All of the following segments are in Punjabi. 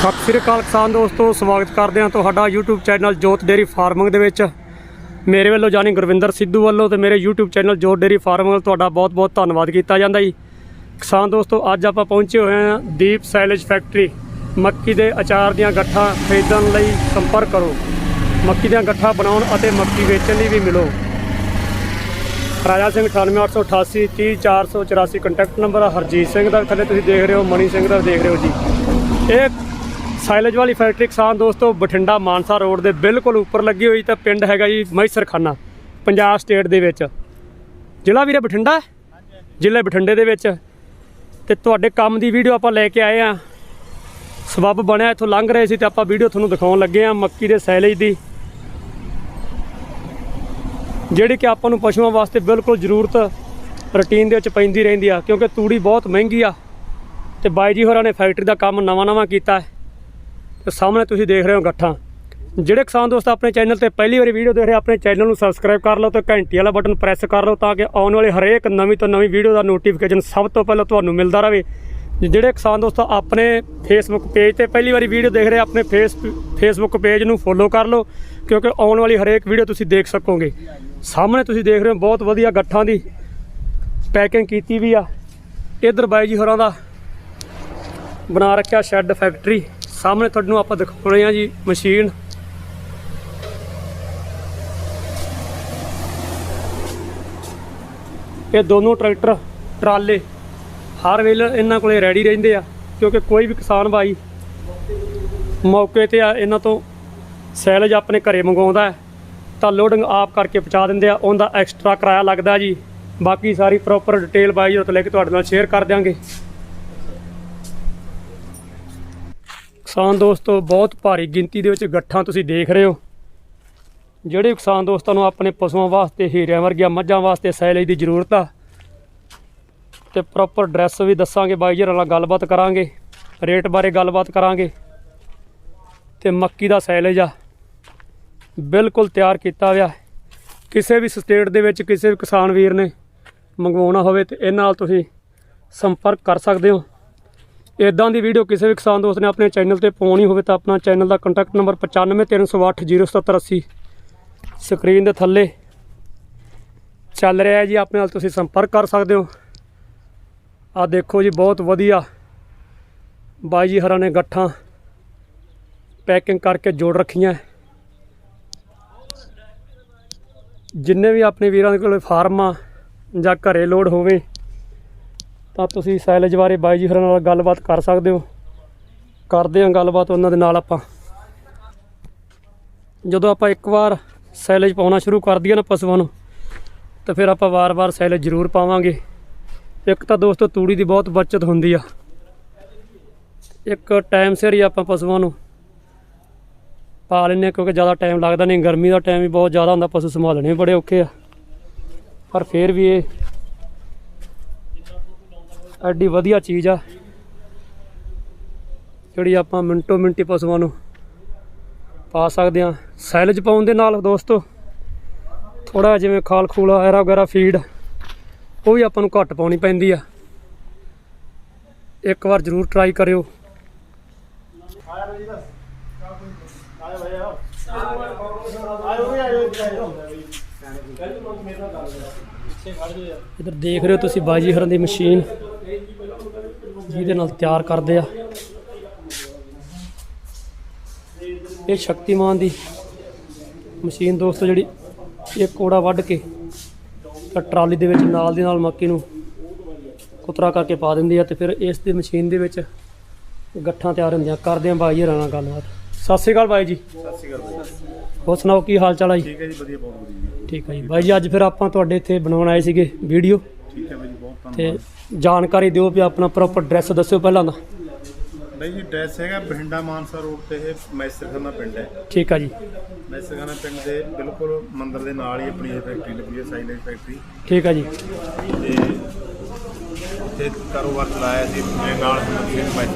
ਸਤਿ ਸ੍ਰੀ ਅਕਾਲ ਕਿਸਾਨ ਦੋਸਤੋ, ਸਵਾਗਤ ਕਰਦੇ ਹਾਂ ਤੁਹਾਡਾ YouTube channel Jot dairy farming ਦੇ ਵਿੱਚ। ਮੇਰੇ ਵੱਲੋਂ ਜਾਨੀ ਗੁਰਵਿੰਦਰ ਸਿੱਧੂ ਵੱਲੋਂ ਤੇ ਮੇਰੇ YouTube channel Jot dairy farming ਵੱਲ ਤੁਹਾਡਾ ਬਹੁਤ-ਬਹੁਤ ਧੰਨਵਾਦ ਕੀਤਾ ਜਾਂਦਾ ਜੀ। ਕਿਸਾਨ ਦੋਸਤੋ, ਅੱਜ ਆਪਾਂ ਪਹੁੰਚੇ ਹੋਏ ਹਾਂ ਦੀਪ ਸਾਈਲੇਜ ਫੈਕਟਰੀ, ਮੱਕੀ ਦੇ ਅਚਾਰ ਦੀਆਂ ਗੱਠਾਂ ਖਰੀਦਣ ਲਈ ਸੰਪਰਕ ਕਰੋ। ਮੱਕੀ ਦੀਆਂ ਗੱਠਾਂ ਬਣਾਉਣ ਅਤੇ ਮੱਕੀ ਵੇਚਣ ਲਈ ਵੀ ਮਿਲੋ। ਰਾਜਾ ਸਿੰਘ 98888 30484 ਕੰਟੈਕਟ ਨੰਬਰ ਹਰਜੀਤ ਸਿੰਘ ਦਾ ਥੱਲੇ ਤੁਸੀਂ ਦੇਖ ਰਹੇ ਹੋ ਮਣੀ ਸਿੰਘ ਦਾ ਦੇਖ ਰਹੇ ਹੋ ਜੀ। ਇਹ ਸਾਈਲੇਜ ਵਾਲੀ ਫੈਕਟਰੀ ਕਿਸਾਨ ਦੋਸਤੋ, ਬਠਿੰਡਾ ਮਾਨਸਾ ਰੋਡ ਦੇ ਬਿਲਕੁਲ ਉੱਪਰ ਲੱਗੀ ਹੋਈ ਤਾਂ ਪਿੰਡ ਹੈਗਾ ਜੀ ਮਹਿਸਰਖਾਨਾ, ਪੰਜਾਬ ਸਟੇਟ ਦੇ ਵਿੱਚ। ਜ਼ਿਲ੍ਹਾ ਵੀਰੇ ਬਠਿੰਡਾ? ਜ਼ਿਲ੍ਹੇ ਬਠਿੰਡੇ ਦੇ ਵਿੱਚ। ਤੇ ਤੁਹਾਡੇ ਕੰਮ ਦੀ ਵੀਡੀਓ ਆਪਾਂ ਲੈ ਕੇ ਆਏ ਆ ਸਬੱਬ ਬਣਿਆ, ਇੱਥੋਂ ਲੰਘ ਰਹੇ ਸੀ ਤੇ ਆਪਾਂ ਵੀਡੀਓ ਤੁਹਾਨੂੰ ਦਿਖਾਉਣ ਲੱਗੇ ਆ ਮੱਕੀ ਦੇ ਸਾਈਲੇਜ ਦੀ। ਜਿਹੜੀ ਕਿ ਆਪਾਂ ਨੂੰ ਪਸ਼ੂਆਂ ਵਾਸਤੇ ਬਿਲਕੁਲ ਜ਼ਰੂਰਤ ਰੁਟੀਨ ਦੇ ਵਿੱਚ ਪੈਂਦੀ ਰਹਿੰਦੀ ਆ, ਕਿਉਂਕਿ ਤੂੜੀ ਬਹੁਤ ਮਹਿੰਗੀ ਆ। ਤੇ ਬਾਈ ਜੀ ਹੋਰਾਂ ਨੇ ਫੈਕਟਰੀ ਦਾ ਕੰਮ ਨਵਾਂ-ਨਵਾਂ ਕੀਤਾ ਹੈ। ਤੇ ਸਾਹਮਣੇ ਤੁਸੀਂ ਦੇਖ ਰਹੇ ਹੋ ਗੱਠਾਂ। ਜਿਹੜੇ ਕਿਸਾਨ ਦੋਸਤ ਆਪਣੇ ਚੈਨਲ ਤੇ ਪਹਿਲੀ ਵਾਰੀ ਵੀਡੀਓ ਦੇਖ ਰਹੇ ਆਪਣੇ ਚੈਨਲ ਨੂੰ ਸਬਸਕ੍ਰਾਈਬ ਕਰ ਲਓ ਤੇ ਘੰਟੀ ਵਾਲਾ ਬਟਨ ਪ੍ਰੈਸ ਕਰ ਲਓ ਤਾਂ ਕਿ ਆਉਣ ਵਾਲੇ ਹਰੇਕ ਨਵੀਂ ਤੋਂ ਨਵੀਂ ਵੀਡੀਓ ਦਾ ਨੋਟੀਫਿਕੇਸ਼ਨ ਸਭ ਤੋਂ ਪਹਿਲਾਂ ਤੁਹਾਨੂੰ ਮਿਲਦਾ ਰਹੇ। ਜਿਹੜੇ ਕਿਸਾਨ ਦੋਸਤ ਆਪਣੇ ਫੇਸਬੁੱਕ ਪੇਜ ਤੇ ਪਹਿਲੀ ਵਾਰੀ ਵੀਡੀਓ ਦੇਖ ਰਹੇ ਆਪਣੇ ਫੇਸ ਫੇਸਬੁੱਕ ਪੇਜ ਨੂੰ ਫੋਲੋ ਕਰ ਲਓ, ਕਿਉਂਕਿ ਆਉਣ ਵਾਲੀ ਹਰੇਕ ਵੀਡੀਓ ਤੁਸੀਂ ਦੇਖ ਸਕੋਗੇ। ਸਾਹਮਣੇ ਤੁਸੀਂ ਦੇਖ ਰਹੇ ਹੋ ਬਹੁਤ ਵਧੀਆ ਗੱਠਾਂ ਦੀ ਪੈਕਿੰਗ ਕੀਤੀ ਵੀ ਆ। ਇਧਰ ਬਾਈ ਜੀ ਹੋਰਾਂ ਦਾ ਬਣਾ ਰੱਖਿਆ ਸ਼ੈੱਡ ਫੈਕਟਰੀ ਸਾਹਮਣੇ ਤੁਹਾਨੂੰ ਆਪਾਂ ਦਿਖਾ ਰਹੇ ਹਾਂ ਜੀ ਮਸ਼ੀਨ। ਇਹ ਦੋਨੋਂ ਟਰੈਕਟਰ, ਟਰਾਲੇ, ਹਰ ਵੇਲੇ ਇਹਨਾਂ ਕੋਲੇ ਰੈਡੀ ਰਹਿੰਦੇ ਆ, ਕਿਉਂਕਿ ਕੋਈ ਵੀ ਕਿਸਾਨ ਭਾਈ ਮੌਕੇ ਤੇ ਆ, ਇਹਨਾਂ ਤੋਂ ਸੈਲਜ ਆਪਣੇ ਘਰੇ ਮੰਗਵਾਉਂਦਾ ਹੈ, ਤਾਂ ਲੋਡਿੰਗ ਆਪ ਕਰਕੇ ਪਹੁੰਚਾ ਦਿੰਦੇ ਆ, ਉਹਦਾ ਐਕਸਟਰਾ ਕਿਰਾਇਆ ਲੱਗਦਾ ਜੀ। ਬਾਕੀ ਸਾਰੀ ਪ੍ਰੋਪਰ ਡਿਟੇਲ ਬਾਈ ਜੀ ਤੋਂ ਲੈ ਕੇ ਤੁਹਾਡੇ ਨਾਲ ਸ਼ੇਅਰ ਕਰ ਦਿਆਂਗੇ। ਕਿਸਾਨ ਦੋਸਤੋ, ਬਹੁਤ ਭਾਰੀ ਗਿਣਤੀ ਦੇ ਵਿੱਚ ਗੱਠਾਂ ਤੁਸੀਂ ਦੇਖ ਰਹੇ ਹੋ। ਜਿਹੜੇ ਕਿਸਾਨ ਦੋਸਤਾਂ ਨੂੰ ਆਪਣੇ ਪਸ਼ੂਆਂ ਵਾਸਤੇ, ਹੀਰਿਆਂ ਵਰਗੀਆਂ ਮੱਝਾਂ ਵਾਸਤੇ ਸੈਲੇਜ ਦੀ ਜ਼ਰੂਰਤ ਆ, ਤੇ ਪ੍ਰੋਪਰ ਐਡਰੈਸ ਵੀ ਦੱਸਾਂਗੇ ਬਾਈ ਜੀ ਨਾਲ ਗੱਲਬਾਤ ਕਰਾਂਗੇ ਰੇਟ ਬਾਰੇ ਗੱਲਬਾਤ ਕਰਾਂਗੇ, ਤੇ ਮੱਕੀ ਦਾ ਸੈਲੇਜ ਆ, ਬਿਲਕੁਲ ਤਿਆਰ ਕੀਤਾ ਹੋਇਆ। ਕਿਸੇ ਵੀ ਸਟੇਟ ਦੇ ਵਿੱਚ ਕਿਸੇ ਵੀ ਕਿਸਾਨ ਵੀਰ ਨੇ ਮੰਗਵਾਉਣਾ ਹੋਵੇ ਤੇ ਇਹ ਨਾਲ ਤੁਸੀਂ ਸੰਪਰਕ ਕਰ ਸਕਦੇ ਹੋ। ਇਦਾਂ ਦੀ ਵੀਡੀਓ ਕਿਸੇ ਵੀ ਕਿਸਾਨ ਦੋਸਤ ਨੇ ਆਪਣੇ ਚੈਨਲ ਤੇ ਪਾਉਣੀ ਹੋਵੇ ਤਾਂ ਆਪਣਾ ਚੈਨਲ ਦਾ ਕੰਟੈਕਟ ਨੰਬਰ 9530800780 ਸਕਰੀਨ ਦੇ ਥੱਲੇ ਚੱਲ ਰਿਹਾ ਹੈ ਜੀ, ਆਪਣੇ ਨਾਲ ਤੁਸੀਂ ਸੰਪਰਕ ਕਰ ਸਕਦੇ ਹੋ। ਆ ਦੇਖੋ ਜੀ, ਬਹੁਤ ਵਧੀਆ ਬਾਈ ਜੀ ਹਰਾਂ ਨੇ ਗੱਠਾਂ ਪੈਕਿੰਗ ਕਰਕੇ ਜੋੜ ਰੱਖੀਆਂ। ਜਿੰਨੇ ਵੀ ਆਪਣੇ ਵੀਰਾਂ ਦੇ ਕੋਲ ਫਾਰਮ ਆ ਜਾਂ ਘਰੇ ਲੋਡ ਹੋਵੇ ਤਾਂ ਤੁਸੀਂ ਸਾਈਲੇਜ ਬਾਰੇ ਬਾਈ ਜੀ ਹੋਰਾਂ ਨਾਲ ਗੱਲਬਾਤ ਕਰ ਸਕਦੇ ਹੋ। ਕਰਦੇ ਹਾਂ ਗੱਲਬਾਤ ਉਹਨਾਂ ਦੇ ਨਾਲ ਆਪਾਂ। ਜਦੋਂ ਆਪਾਂ ਇੱਕ ਵਾਰ ਸਾਈਲੇਜ ਪਾਉਣਾ ਸ਼ੁਰੂ ਕਰ ਦਈਏ ਨਾ ਪਸ਼ੂਆਂ ਨੂੰ, ਤਾਂ ਫਿਰ ਆਪਾਂ ਵਾਰ-ਵਾਰ ਸਾਈਲੇਜ ਜ਼ਰੂਰ ਪਾਵਾਂਗੇ। ਇੱਕ ਤਾਂ ਦੋਸਤੋ ਤੂੜੀ ਦੀ ਬਹੁਤ ਬਚਤ ਹੁੰਦੀ ਆ। ਇੱਕ ਟਾਈਮ ਸਿਰ ਹੀ ਆਪਾਂ ਪਸ਼ੂਆਂ ਨੂੰ ਪਾ ਲੈਂਦੇ ਹਾਂ, ਕਿਉਂਕਿ ਜ਼ਿਆਦਾ ਟਾਈਮ ਲੱਗਦਾ ਨਹੀਂ, ਗਰਮੀ ਦਾ ਟਾਈਮ ਵੀ ਬਹੁਤ ਜ਼ਿਆਦਾ ਹੁੰਦਾ, ਪਸ਼ੂ ਸੰਭਾਲਣੇ ਵੀ ਬੜੇ ਔਖੇ ਆ। ਪਰ ਫਿਰ ਵੀ ਇਹ ਐਡੀ ਵਧੀਆ ਚੀਜ਼ ਆ, ਜਿਹੜੀ ਆਪਾਂ ਮਿੰਟੋ ਮਿੰਟੀ ਪਸ਼ੂਆਂ ਨੂੰ ਪਾ ਸਕਦੇ ਆ ਸੈਲਜ ਪਾਉਣ ਦੇ ਨਾਲ ਦੋਸਤੋ ਥੋੜਾ ਜਿਵੇਂ ਖਾਲ ਖੂਲ, ਐਰਾ ਵਗੈਰਾ ਫੀਡ ਉਹ ਵੀ ਆਪਾਂ ਨੂੰ ਘੱਟ ਪਾਉਣੀ ਪੈਂਦੀ ਆ। ਇੱਕ ਵਾਰ ਜ਼ਰੂਰ ਟਰਾਈ ਕਰਿਓ। ਇਧਰ ਦੇਖ ਰਹੇ ਹੋ ਤੁਸੀਂ ਬਾਜੀ ਹਰਨ ਦੀ ਮਸ਼ੀਨ। ਜਿਹਦੇ ਨਾਲ ਤਿਆਰ ਕਰਦੇ ਆ। ਇਹ ਸ਼ਕਤੀਮਾਨ ਦੀ ਮਸ਼ੀਨ ਦੋਸਤੋ ਜਿਹੜੀ ਇਹ ਕੋੜਾ ਵੱਢ ਕੇ ਤਾਂ ਟਰਾਲੀ ਦੇ ਵਿੱਚ ਨਾਲ ਦੀ ਨਾਲ ਮੱਕੀ ਨੂੰ ਕੁਤਰਾ ਕਰਕੇ ਪਾ ਦਿੰਦੀ ਆ ਤੇ ਫਿਰ ਇਸ ਦੀ ਮਸ਼ੀਨ ਦੇ ਵਿੱਚ ਗੱਠਾਂ ਤਿਆਰ ਹੁੰਦੀਆਂ। ਕਰਦੇ ਆ ਬਾਈ ਜੀ ਨਾਲ ਗੱਲਬਾਤ। ਸਤਿ ਸ਼੍ਰੀ ਅਕਾਲ ਬਾਈ ਜੀ। ਸਤਿ ਸ਼੍ਰੀ ਅਕਾਲ ਬਾਈ ਹੋਰ ਸੁਣਾਓ ਕੀ ਹਾਲ ਚਾਲ ਆ ਜੀ? ਠੀਕ ਹੈ ਜੀ ਵਧੀਆ ਬਹੁਤ ਵਧੀਆ। ਠੀਕ ਹੈ ਜੀ। ਬਾਈ ਜੀ ਅੱਜ ਫਿਰ ਆਪਾਂ ਤੁਹਾਡੇ ਇੱਥੇ ਬਣਾਉਣ ਆਏ ਸੀਗੇ ਵੀਡੀਓ। ਠੀਕ ਹੈ ਬਾਈ ਤੇ ਜਾਣਕਾਰੀ ਦਿਓ ਵੀ ਆਪਣਾ ਪ੍ਰੋਪਰ ਐਡਰੈਸ ਦੱਸਿਓ ਪਹਿਲਾਂ ਦਾ। ਬਾਈ ਜੀ ਡਰੈਸ ਹੈਗਾ ਬਠਿੰਡਾ ਮਾਨਸਾ ਰੋਡ ਤੇ ਇਹ ਮੈਸਰਖਾਨਾ ਪਿੰਡ ਹੈ। ਠੀਕ ਆ ਜੀ। ਮੈਸਰਖਾਨਾ ਪਿੰਡ ਦੇ ਬਿਲਕੁਲ ਮੰਦਿਰ ਦੇ ਨਾਲ ਹੀ ਆਪਣੀ ਇਹ ਫੈਕਟਰੀ ਲੱਗੀ ਹੈ ਸਾਈਲੈਂਟ ਫੈਕਟਰੀ ਠੀਕ ਆ ਜੀ। ਤੇ ਇੱਥੇ ਕਾਰੋਬਾਰ ਚਲਾਇਆ ਸੀ ਮੇਰੇ ਨਾਲ ਸੀ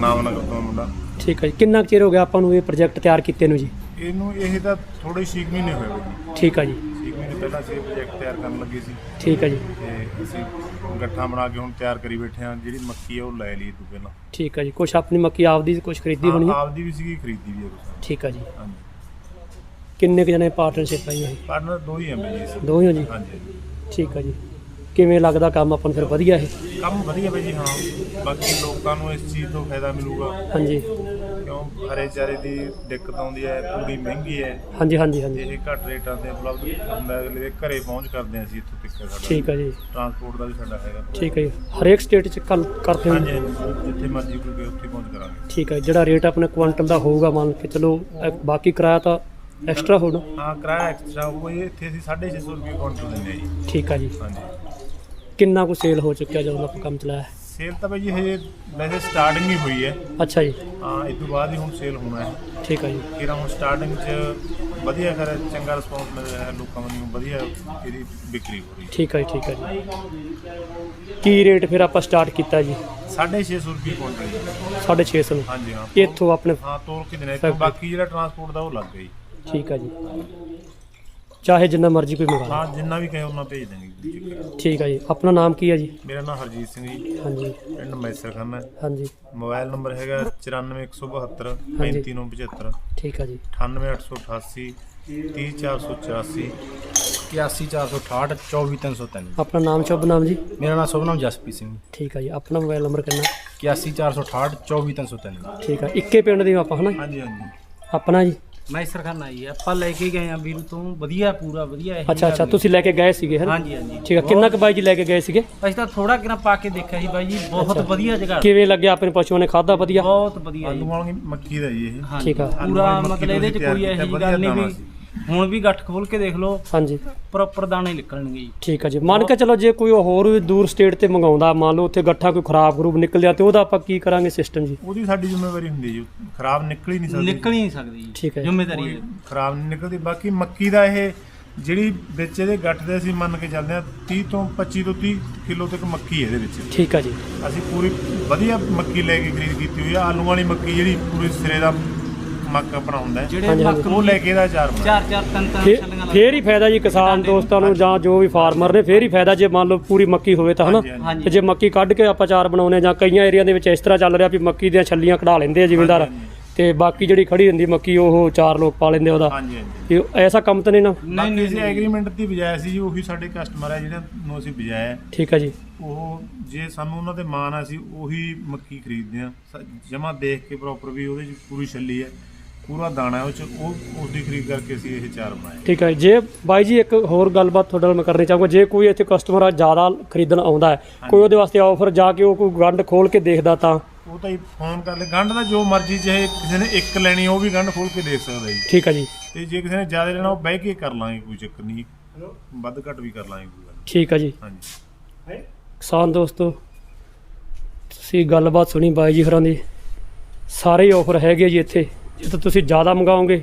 ਨਾਮਨਗਰ ਤੋਂ ਮੁੰਡਾ। ਠੀਕ ਆ ਜੀ। ਕਿੰਨਾ ਕੁ ਚਿਰ ਹੋ ਗਿਆ ਆਪਾਂ ਨੂੰ ਇਹ ਪ੍ਰੋਜੈਕਟ ਤਿਆਰ ਕੀਤੇ ਨੂੰ ਜੀ? ਇਹਨੂੰ ਇਹ ਤਾਂ ਥੋੜੇ 6 ਮਹੀਨੇ ਹੋਏ ਠੀਕ ਆ ਜੀ। 6 6 ਮਹੀਨੇ ਪਹਿਲਾਂ ਅਸੀਂ ਪ੍ਰੋਜੈਕਟ ਤਿਆਰ ਕਰਨ ਲੱਗੇ ਸੀ। ਠੀਕ ਹੈ ਜੀ। ਤੇ ਅਸੀਂ ਗੱਠਾਂ ਬਣਾ ਕੇ ਹੁਣ ਤਿਆਰ ਕਰੀ ਬੈਠੇ ਹਾਂ ਜਿਹੜੀ ਮੱਕੀ ਹੈ ਉਹ ਲੈ ਲਈ ਤੋਂ ਪਹਿਲਾਂ। ਠੀਕ ਹੈ ਜੀ ਕੁਛ ਆਪਣੀ ਮੱਕੀ ਆਪਦੀ ਕੁਛ ਖਰੀਦੀ ਹੋਣੀ ਹੈ? ਹਾਂ, ਆਪਦੀ ਵੀ ਸੀਗੀ ਖਰੀਦੀ ਵੀ ਹੈ ਕੁਛ। ਠੀਕ ਹੈ ਜੀ। ਹਾਂਜੀ। ਕਿੰਨੇ ਕੁ ਜਣੇ ਪਾਰਟਨਰਸ਼ਿਪ ਹੈ ਜੀ ਪਾਰਟਨਰ ਦੋ ਹੀ ਹੈ ਬਈ ਜੀ। ਦੋ ਹੀ ਹੋ ਜੀ? ਹਾਂਜੀ। ਠੀਕ ਹੈ ਜੀ। ਕਿਵੇਂ ਲੱਗਦਾ ਕੰਮ ਆਪਾਂ ਨੂੰ ਫਿਰ ਵਧੀਆ ਇਹ? ਕੰਮ ਵਧੀਆ ਬਈ ਜੀ ਹਾਂ। ਬਾਕੀ ਲੋਕਾਂ ਨੂੰ ਇਸ ਚੀਜ਼ ਤੋਂ ਫਾਇਦਾ ਮਿਲੂਗਾ। ਹਾਂਜੀ। ਕਿਉਂ? ਹਰੇ ਚਾਰੇ ਦੀ ਦਿੱਕਤ ਆਉਂਦੀ ਹੈ ਪੂਰੀ ਮਹਿੰਗੀ ਹੈ। ਹਾਂਜੀ ਹਾਂਜੀ ਹਾਂਜੀ। ਇਹ ਘੱਟ ਰੇਟਾਂ ਤੇ ਉਪਲਬਧ ਹੁੰਦਾ ਹੈ ਅਗਲੇ ਦੇ ਘਰੇ ਪਹੁੰਚ ਕਰਦੇ ਹਾਂ ਅਸੀਂ ਇੱਥੋਂ ਤੱਕ ਸਾਡਾ। ਠੀਕ ਹੈ ਜੀ। ਟਰਾਂਸਪੋਰਟ ਦਾ ਵੀ ਸਾਡਾ ਹੈਗਾ। ਠੀਕ ਹੈ ਜੀ। ਹਰੇਕ ਸਟੇਟ 'ਚ ਕੱਲ ਕਰਦੇ ਹੋ? ਹਾਂਜੀ ਹਾਂਜੀ, ਜਿੱਥੇ ਮਰਜ਼ੀ ਕੋਈ ਗਏ ਉੱਥੇ ਪਹੁੰਚ ਕਰਾਂਗੇ। ਠੀਕ ਹੈ। ਜਿਹੜਾ ਰੇਟ ਆਪਣੇ ਕੁਆਂਟਲ ਦਾ ਹੋਊਗਾ ਮੰਨ ਕੇ ਚਲੋ ਬਾਕੀ ਕਿਰਾਇਆ ਤਾਂ ਐਕਸਟਰਾ ਹੋਣਾ। ਹਾਂ ਕਿਰਾਇਆ ਐਕਸਟਰਾ ਇਹ ਇੱਥੇ ਅਸੀਂ 650 ਰੁਪਏ ਕਾਊਂਟਰ ਦਿੰਦੇ ਹਾਂ ਜੀ। ਠੀਕ ਹੈ ਜੀ। ਹਾਂਜੀ। ਕਿੰਨਾ ਕੁ ਸੇਲ ਹੋ ਚੁੱਕਿਆ ਜਦੋਂ ਆਪਾਂ ਕੰਮ ਚਲਾਇਆ? ਹੈ? ਸੇਲ ਤਾਂ ਜੀ ਹਜੇ ਵੈਸੇ ਸਟਾਰਟਿੰਗ ਹੀ ਹੋਈ ਹੈ। ਅੱਛਾ ਜੀ। ਹਾਂ ਇਸ ਤੋਂ ਬਾਅਦ ਹੀ ਹੁਣ ਸੇਲ ਹੋਣਾ ਹੈ। ਠੀਕ ਹੈ ਜੀ। ਕਿਰਾ ਹੁਣ ਸਟਾਰਟਿੰਗ 'ਚ ਵਧੀਆ ਕਰ ਚੰਗਾ ਰਿਸਪੌਂਸ ਮਿਲ ਰਿਹਾ ਹੈ ਲੋਕਾਂ ਵੱਲੋਂ ਵਧੀਆ ਇਹਦੀ ਵਿਕਰੀ ਹੋ ਰਹੀ ਠੀਕ ਹੈ ਜੀ ਠੀਕ ਹੈ ਜੀ। ਕੀ ਰੇਟ ਫਿਰ ਆਪਾਂ ਸਟਾਰਟ ਕੀਤਾ ਜੀ? 650 ਰੁਪਏ ਕਾਊਂਟਰ ਜੀ। 650 ਨੂੰ ਹਾਂਜੀ ਹਾਂ। ਇੱਥੋਂ ਆਪਣੇ ਹਾਂ ਤੋਲ ਕੇ ਦੇਣਾ ਇੱਥੋਂ ਬਾਕੀ ਜਿਹੜਾ ਟਰਾਂਸਪੋਰਟ ਦਾ ਉਹ ਲੱਗ ਗਈ ਠੀਕ ਹੈ ਜੀ। ਚਾਹੇ ਜਿੰਨਾ ਮਰਜ਼ੀ ਕੋਈ ਮੰਗਾ ਹਾਂ ਜਿੰਨਾ ਵੀ ਕਹੇ ਉਹਨਾਂ ਭੇਜ। ਲੇ ਠੀਕ ਹੈ ਜੀ। ਆਪਣਾ ਨਾਮ ਕੀ ਹੈ ਜੀ? ਮੇਰਾ ਨਾਮ ਹਰਜੀਤ ਸਿੰਘ ਜੀ। ਹਾਂਜੀ। ਪਿੰਡ ਮੈਸਰਖਾਨਾ ਹੈ ਹਾਂਜੀ। ਮੋਬਾਈਲ ਨੰਬਰ ਹੈਗਾ 94172 35975 ਠੀਕ ਹੈ ਜੀ। 98888 30484 81468 24303 ਆਪਣਾ ਨਾਮ ਸ਼ੁਭ ਨਾਮ ਜੀ? ਮੇਰਾ ਨਾਮ ਸ਼ੁਭਨਾਮ ਜਸਪ੍ਰੀਤ ਸਿੰਘ ਠੀਕ ਹੈ ਜੀ। ਆਪਣਾ ਮੋਬਾਈਲ ਨੰਬਰ ਕਿੰਨਾ? 81468 24303 ਠੀਕ ਹੈ ਇੱਕੇ ਪਿੰਡ ਦੇ ਹੋ ਆਪਾਂ ਹਨਾ? ਹਾਂਜੀ ਹਾਂਜੀ। ਆਪਣਾ ਜੀ? ਮੈਂ ਸਰਖਾਨਾ ਜੀ ਆਪਾਂ ਲੈ ਕੇ ਗਏ ਆ ਵੀਰੂ ਤੋਂ ਵਧੀਆ ਪੂਰਾ ਵਧੀਆ ਇਹ ਅੱਛਾ ਅੱਛਾ ਤੁਸੀਂ ਲੈ ਕੇ ਗਏ ਸੀਗੇ ਹੈ ਹਾਂਜੀ ਹਾਂਜੀ। ਠੀਕ ਹੈ ਕਿੰਨਾ ਕੁ ਬਾਈ ਜੀ ਲੈ ਕੇ ਗਏ ਸੀਗੇ? ਅਸੀਂ ਤਾਂ ਥੋੜਾ ਕਿਨਾ ਪਾ ਕੇ ਦੇਖਿਆ ਸੀ ਬਾਈ ਜੀ ਬਹੁਤ ਵਧੀਆ ਜਗ੍ਹਾ। ਕਿਵੇਂ ਲੱਗਿਆ ਆਪਣੇ ਪਸ਼ੂਆਂ ਨੇ ਖਾਦਾ ਵਧੀਆ? ਬਹੁਤ ਵਧੀਆ ਜੀ। ਆਲੂ ਵਾਲੀ ਮੱਕੀ ਦਾ ਜੀ ਇਹ। ਹਾਂਜੀ, ਠੀਕ ਆ। ਪੂਰਾ ਮਤਲਬ ਇਹਦੇ ਚ ਕੋਈ ਵਧੀਆ ਗੱਲ ਨਹੀਂ ਵੀ। ਹੁਣ ਵੀ ਗੱਠ ਖੋਲ ਕੇ ਦੇਖ ਲਓ ਹਾਂਜੀ। ਪ੍ਰੋਪਰ ਦਾਣੇ ਨਿਕਲਣਗੇ ਜੀ। ਠੀਕ ਹੈ ਜੀ। ਮੰਨ ਕੇ ਚਲੋ ਜੇ ਕੋਈ ਹੋਰ ਵੀ ਦੂਰ ਸਟੇਟ ਤੇ ਮੰਗਾਉਂਦਾ ਮੰਨ ਲਓ ਉੱਥੇ ਗੱਠਾ ਕੋਈ ਖਰਾਬ ਗਰੂਬ ਨਿਕਲਿਆ ਤੇ ਉਹਦਾ ਆਪਾਂ ਕੀ ਕਰਾਂਗੇ ਸਿਸਟਮ ਜੀ? ਉਹਦੀ ਸਾਡੀ ਜ਼ਿੰਮੇਵਾਰੀ ਹੁੰਦੀ ਹੈ ਜੀ। ਖਰਾਬ ਨਿਕਲ ਹੀ ਨਹੀਂ ਸਕਦੀ। ਨਿਕਲ ਹੀ ਨਹੀਂ ਸਕਦੀ ਜੀ। ਠੀਕ ਹੈ। ਜ਼ਿੰਮੇਵਾਰੀ ਹੈ। ਖਰਾਬ ਨਹੀਂ ਨਿਕਲਦੀ। ਬਾਕੀ ਮੱਕੀ ਦਾ ਇਹ ਜਿਹੜੀ ਵਿੱਚ ਇਹਦੇ ਗੱਠ ਦੇ ਅਸੀਂ ਮੰਨ ਕੇ ਚੱਲਦੇ ਆ 30 ਤੋਂ 25 ਤੋਂ 30 ਕਿਲੋ ਤੱਕ ਮੱਕੀ ਹੈ ਇਹਦੇ ਵਿੱਚ। ਠੀਕ ਹੈ ਜੀ। ਅਸੀਂ ਪੂਰੀ ਵਧੀਆ ਮੱਕੀ ਲੈ ਕੇ ਖਰੀਦ ਕੀਤੀ ਹੋਈ ਆ। ਆਲੂ ਵਾਲੀ ਮੱਕੀ ਜਿਹੜੀ ਪੂਰੇ ਸਿਰੇ ਦਾ ਮੱਕ ਹੈ। ਜਿਹੜੇ ਹਾਂਜੀ। ਮੱਕ ਉਹ ਲੈ ਕੇ ਇਹਦਾ ਚਾਰ। ਚਾਰ ਚਾਰ ਤਿੰਨ ਤਿੰਨ ਫੇ- ਛੱਲੀਆਂ ਫੇਰ ਹੀ ਫਾਇਦਾ ਜੀ ਕਿਸਾਨ ਦੋਸਤਾਂ ਨੂੰ ਜਾਂ ਜੋ ਵੀ ਫਾਰਮਰ ਨੇ ਫੇਰ ਹੀ ਫਾਇਦਾ ਜੇ ਮੰਨ ਲਓ ਪੂਰੀ ਮੱਕੀ ਹੋਵੇ ਤਾਂ ਹਨਾ? ਹਾਂਜੀ, ਹਾਂਜੀ। ਹਾਂਜੀ। ਤੇ ਜੇ ਮੱਕੀ ਕੱਢ ਕੇ ਆਪਾਂ ਚਾਰ ਬਣਾਉਨੇ ਜਾਂ ਕਈਆਂ ਏਰੀਆ ਦੇ ਵਿੱਚ ਇਸ ਤਰ੍ਹਾਂ ਚੱਲ ਰਿਹਾ ਵੀ ਮੱਕੀ ਦੀਆਂ ਛੱਲੀਆਂ ਕਢਾ ਲੈਂਦੇ ਆ ਜ਼ਿਮੀਂਦਾਰ। ਤੇ ਬਾਕੀ ਜਿਹੜੀ ਖੜੀ ਹੁੰਦੀ ਮੱਕੀ ਉਹ ਚਾਰ ਲੋਕ ਪਾ ਲੈਂਦੇ ਉਹਦਾ। ਹਾਂਜੀ ਹਾਂਜੀ। ਇਹ ਐਸਾ ਕੰਮ ਤਾਂ ਨਹੀਂ ਨਾ? ਨਹੀਂ ਨਹੀਂ ਨਹੀਂ। ਐਗਰੀਮੈਂਟ ਦੀ ਬਜਾਏ ਸੀ ਜੀ ਉਹੀ ਸਾਡੇ ਕਸਟਮਰ ਹੈ ਜਿਹਨਾਂ ਨੂੰ ਅਸੀਂ ਬਜਾਇਆ। ਠੀਕ ਹੈ ਜੀ। ਉਹ ਜੇ ਸਾਨੂੰ ਉਹਨਾਂ ਤੇ ਮਾਣ ਆ ਅਸੀਂ ਉਹੀ ਮੱਕੀ ਖਰੀਦਦੇ ਆ। ਜਮਾ ਦੇਖ ਕੇ ਪ੍ਰੋਪਰ ਵੀ ਉਹਦੇ ਚ ਪੂਰੀ ਛੱਲੀ ਹੈ। ਪੂਰਾ ਦਾਣਾ ਉਹ ਚ ਉਹ ਉਸ ਦੀ ਖਰੀਦ ਕਰਕੇ ਅਸੀਂ ਇਹ ਚਾਰ ਬਣਾਏ। ਠੀਕ ਹੈ ਜੇ। ਬਾਈ ਜੀ ਇੱਕ ਹੋਰ ਗੱਲਬਾਤ ਤੁਹਾਡੇ ਨਾਲ ਮੈਂ ਕਰਨੀ ਚਾਹੂੰਗਾ ਜੇ ਕੋਈ ਇੱਥੇ ਕਸਟਮਰ ਆ ਜ਼ਿਆਦਾ ਖਰੀਦਣ ਆਉਂਦਾ ਹੈ ਕੋਈ ਉਹਦੇ ਵਾਸਤੇ ਆਫਰ ਜਾ ਕੇ ਉਹ ਕੋਈ ਗੰਢ ਖੋਲ ਕੇ ਦੇਖਦਾ ਤਾਂ? ਉਹ ਤਾਂ ਹੀ ਫੋਨ ਕਰ ਲੈ। ਗੰਢ ਦਾ ਜੋ ਮਰਜ਼ੀ ਚਾਹੇ ਕਿਸੇ ਨੇ ਇੱਕ ਲੈਣੀ ਉਹ ਵੀ ਗੰਢ ਖੋਲ ਕੇ ਦੇਖ ਸਕਦਾ ਜੀ। ਠੀਕ ਹੈ ਜੀ। ਤੇ ਜੇ ਕਿਸੇ ਨੇ ਜ਼ਿਆਦਾ ਲੈਣਾ ਉਹ ਬਹਿ ਕੇ ਕਰ ਲਾਂਗੇ ਕੋਈ ਚੱਕਰ ਨਹੀਂ। ਵੱਧ ਘੱਟ ਵੀ ਕਰ ਲਾਂਗੇ ਕੋਈ ਗੱਲ। ਠੀਕ ਹੈ ਜੀ। ਹਾਂਜੀ। ਕਿਸਾਨ ਦੋਸਤੋ ਤੁਸੀਂ ਗੱਲਬਾਤ ਸੁਣੀ ਬਾਈ ਜੀ ਹੋਰਾਂ ਦੀ? ਸਾਰੇ ਆਫਰ ਹੈਗੇ ਜੀ ਇੱਥੇ। ਜੇ ਤਾਂ ਤੁਸੀਂ ਜ਼ਿਆਦਾ ਮੰਗਾਓਗੇ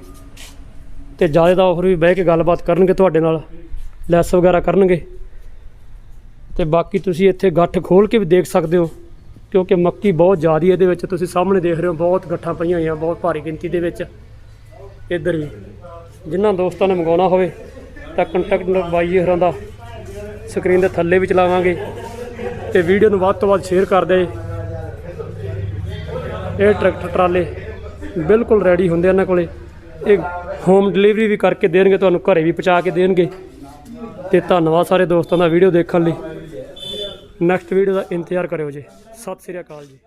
ਤੇ ਜ਼ਿਆਦਾ ਦਾ ਆਫਰ ਵੀ ਬਹਿ ਕੇ ਗੱਲਬਾਤ ਕਰਨਗੇ ਤੁਹਾਡੇ ਨਾਲ, ਲੈਸ ਵਗੈਰਾ ਕਰਨਗੇ। ਤੇ ਬਾਕੀ ਤੁਸੀਂ ਇੱਥੇ ਗੱਠ ਖੋਲ ਕੇ ਵੀ ਦੇਖ ਸਕਦੇ ਹੋ, ਕਿਉਂਕਿ ਮੱਕੀ ਬਹੁਤ ਜ਼ਿਆਦੀ ਇਹਦੇ ਵਿੱਚ, ਤੁਸੀਂ ਸਾਹਮਣੇ ਦੇਖ ਰਹੇ ਹੋ, ਬਹੁਤ ਗੱਠਾਂ ਪਈਆਂ ਹੋਈਆਂ, ਬਹੁਤ ਭਾਰੀ ਗਿਣਤੀ ਦੇ ਵਿੱਚ। ਇੱਧਰ ਵੀ, ਜਿਨ੍ਹਾਂ ਦੋਸਤਾਂ ਨੇ ਮੰਗਾਉਣਾ ਹੋਵੇ, ਤਾਂ ਕੰਟੈਕਟ ਨੰਬਰ ਬਾਈ ਜੀ ਹੋਰਾਂ ਦਾ ਸਕਰੀਨ ਦੇ ਥੱਲੇ ਵੀ ਚਲਾਵਾਂਗੇ। ਤੇ ਵੀਡੀਓ ਨੂੰ ਵੱਧ ਤੋਂ ਵੱਧ ਸ਼ੇਅਰ ਕਰ ਦੇ ਇਹ ਟਰੈਕਟਰ ਟਰਾਲੇ ਬਿਲਕੁਲ ਰੈਡੀ ਹੁੰਦੇ ਇਹਨਾਂ ਕੋਲੇ। ਇਹ ਹੋਮ ਡਿਲੀਵਰੀ ਵੀ ਕਰਕੇ ਦੇਣਗੇ, ਤੁਹਾਨੂੰ ਘਰੇ ਵੀ ਪਹੁੰਚਾ ਕੇ ਦੇਣਗੇ। ਤੇ ਧੰਨਵਾਦ ਸਾਰੇ ਦੋਸਤਾਂ ਦਾ ਵੀਡੀਓ ਦੇਖਣ ਲਈ। ਨੈਕਸਟ ਵੀਡੀਓ ਦਾ ਇੰਤਜ਼ਾਰ ਕਰਿਓ ਜੀ। ਸਤਿ ਸ੍ਰੀ ਅਕਾਲ ਜੀ।